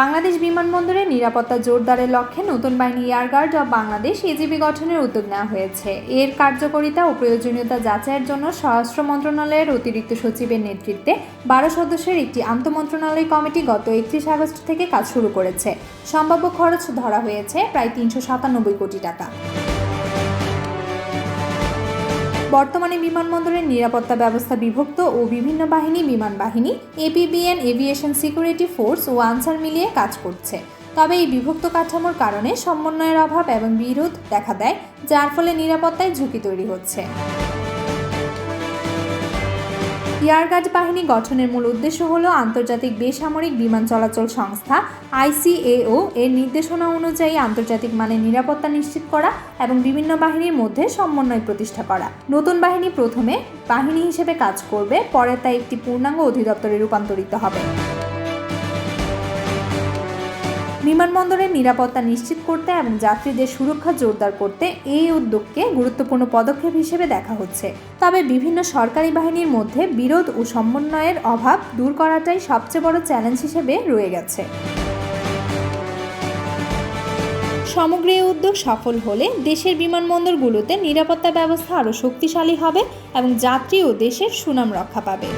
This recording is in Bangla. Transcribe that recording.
বাংলাদেশ বিমানবন্দরে নিরাপত্তা জোরদারের লক্ষ্যে নতুন বাহিনী এয়ারগার্ড অব বাংলাদেশ এজিবি গঠনের উদ্যোগ নেওয়া হয়েছে। এর কার্যকারিতা ও প্রয়োজনীয়তা যাচাইয়ের জন্য স্বরাষ্ট্র মন্ত্রণালয়ের অতিরিক্ত সচিবের নেতৃত্বে বারো সদস্যের একটি আন্তমন্ত্রণালয় কমিটি গত একত্রিশ আগস্ট থেকে কাজ শুরু করেছে। সম্ভাব্য খরচ ধরা হয়েছে প্রায় তিনশো সাতানব্বই কোটি টাকা। বর্তমানে বিমানবন্দরের নিরাপত্তা ব্যবস্থা বিভক্ত ও বিভিন্ন বাহিনী, বিমান বাহিনী, এপিবিএন, এভিয়েশন সিকিউরিটি ফোর্স ও আনসার মিলিয়ে কাজ করছে। তবে এই বিভক্ত কাঠামোর কারণে সমন্বয়ের অভাব এবং বিরোধ দেখা দেয়, যার ফলে নিরাপত্তায় ঝুঁকি তৈরি হচ্ছে। এয়ারগার্ড বাহিনী গঠনের মূল উদ্দেশ্য হল আন্তর্জাতিক বেসামরিক বিমান চলাচল সংস্থা, আইসিএও, এর নির্দেশনা অনুযায়ী আন্তর্জাতিক মানের নিরাপত্তা নিশ্চিত করা এবং বিভিন্ন বাহিনীর মধ্যে সমন্বয় প্রতিষ্ঠা করা। নতুন বাহিনী প্রথমে বাহিনী হিসেবে কাজ করবে, পরে তা একটি পূর্ণাঙ্গ অধিদপ্তরে রূপান্তরিত হবে। বিমানবন্দরের নিরাপত্তা নিশ্চিত করতে এবং যাত্রীদের সুরক্ষা জোরদার করতে এই উদ্যোগকে গুরুত্বপূর্ণ পদক্ষেপ হিসেবে দেখা হচ্ছে। তবে বিভিন্ন সরকারি বাহিনীর মধ্যে বিরোধ ও সমন্বয়ের অভাব দূর করাটাই সবচেয়ে বড় চ্যালেঞ্জ হিসেবে রয়ে গেছে। সমগ্র এই উদ্যোগ সফল হলে দেশের বিমানবন্দরগুলোতে নিরাপত্তা ব্যবস্থা আরও শক্তিশালী হবে এবং যাত্রী ও দেশের সুনাম রক্ষা পাবে।